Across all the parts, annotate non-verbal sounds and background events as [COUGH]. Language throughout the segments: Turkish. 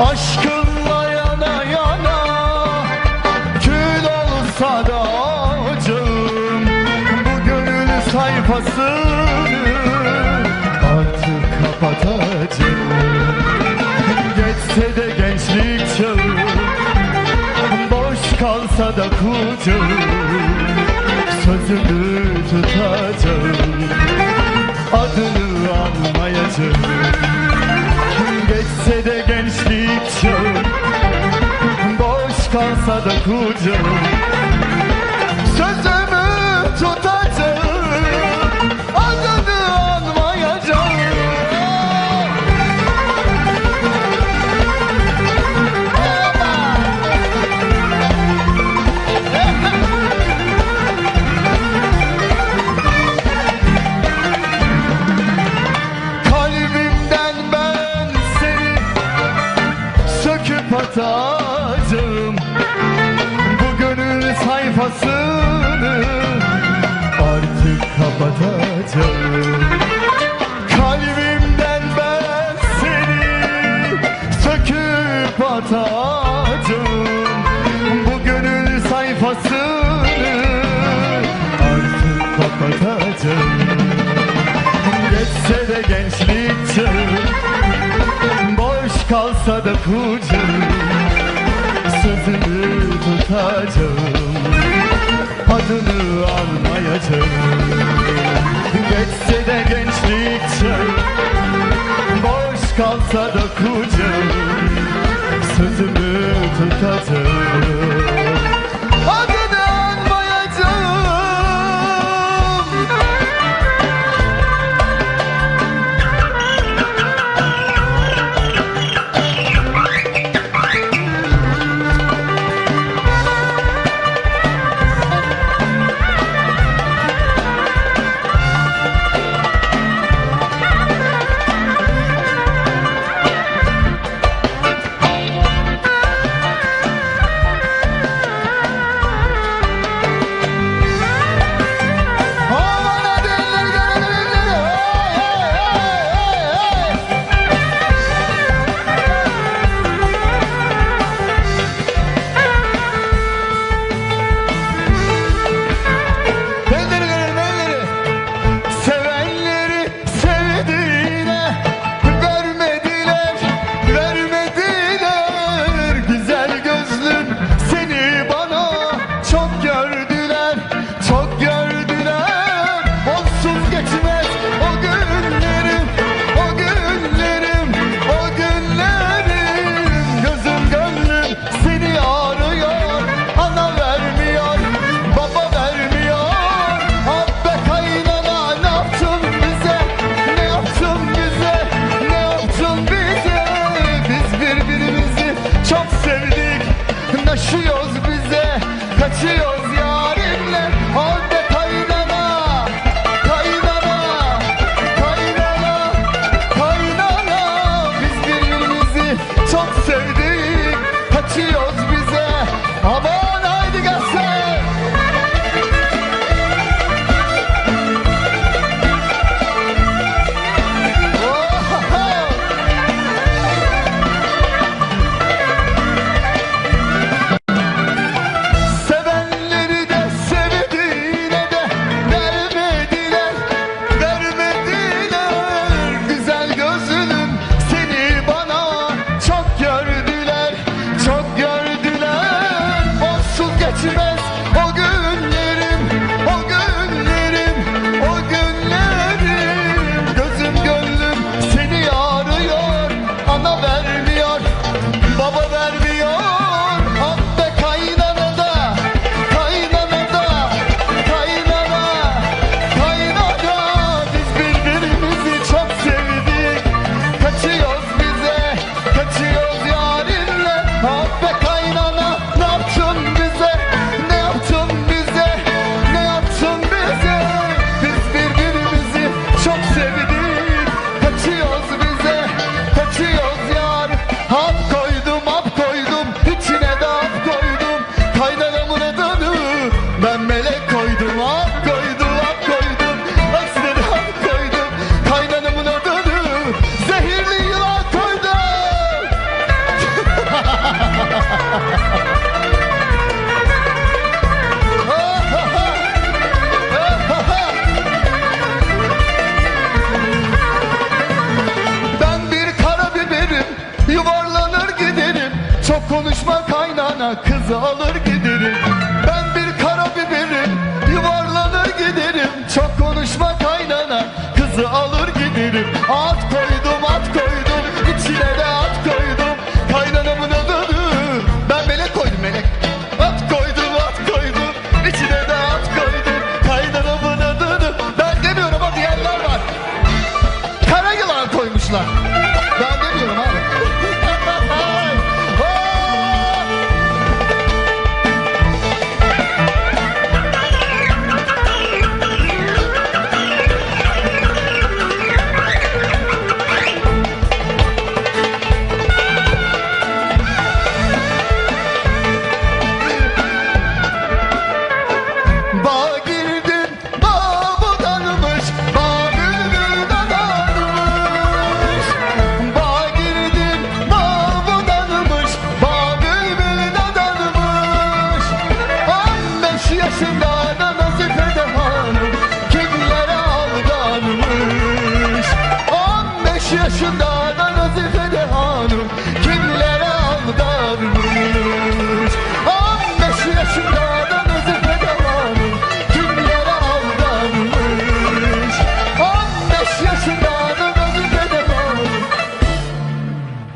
Aşkınla yana yana Kül olsa da acım. Bu gönül sayfasını Artık kapatacağım. Geçse de gençlik Boş kalsa da kucağım Sözümü tutacağım Adını anmayacağım da kucağım Sözümü tutacağım. Adını anmayacağım. Kalbimden ben seni söküp atacağım sayfasını artık kapatacağım. Kalbimden ben seni söküp atacağım. Bu gönül sayfasını artık kapatacağım. Geçse de gençlik çağı Boş kalsa da kucağım Sözümü tutacağım Adını anmayacağım. Geçse de gençlik çağı Boş kalsa da kucağım Sözümü tutacağım kızı alır giderim. Ben bir karabiberim yuvarlanır giderim. Çok konuşma kaynana kızı alır giderim. At koydum at koydum içine de at koydum. Kaynanamın adını ben melek koydum melek. At koydum at koydum içine de at koydum. Kaynanamın adını ben demiyorum ama diyenler var. Kara yılan koymuşlar. Ben demiyorum abi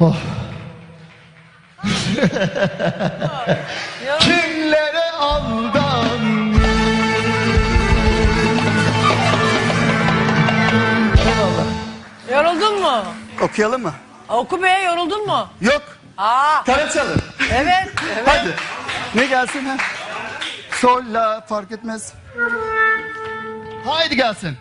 Oh. [LAUGHS] Kimlere aldanmış. Eyvallah. Yoruldun mu? Okuyalım mı? Oku be yoruldun mu? Yok. Aa Karaçalı. evet. evet. Hadi. Ne gelsin ha? Sol, la fark etmez. Haydi gelsin.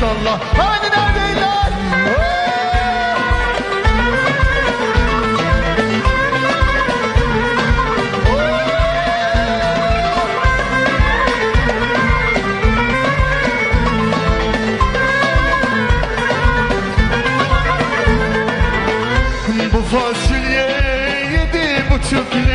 Salla Hadi neredeyler? Bu fasulye yedi buçuk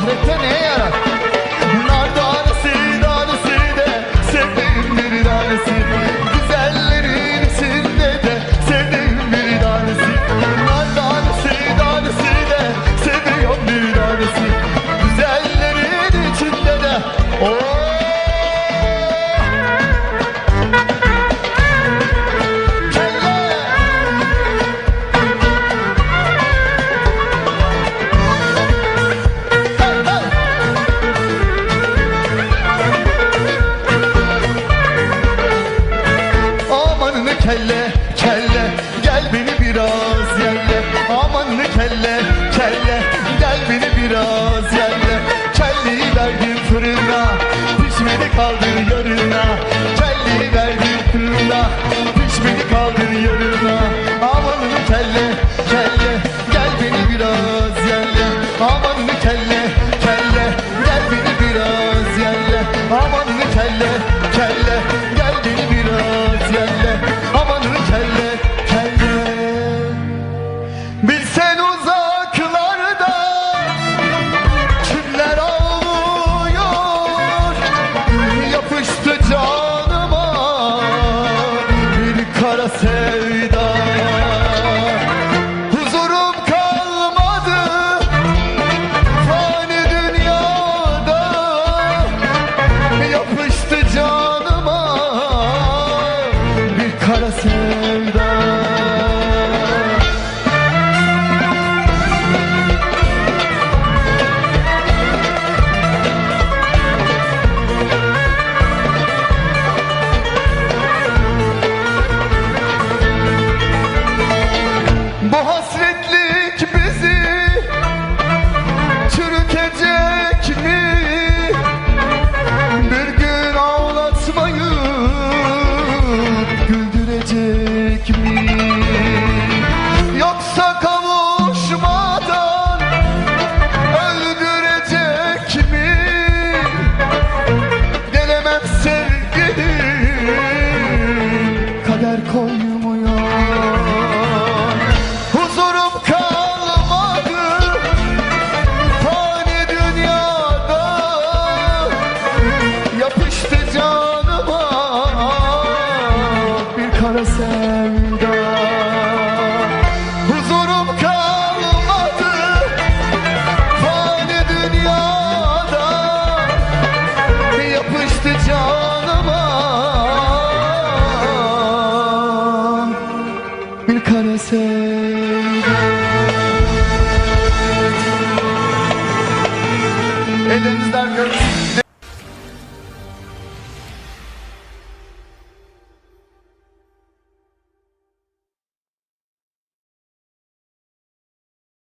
Mujeres tenía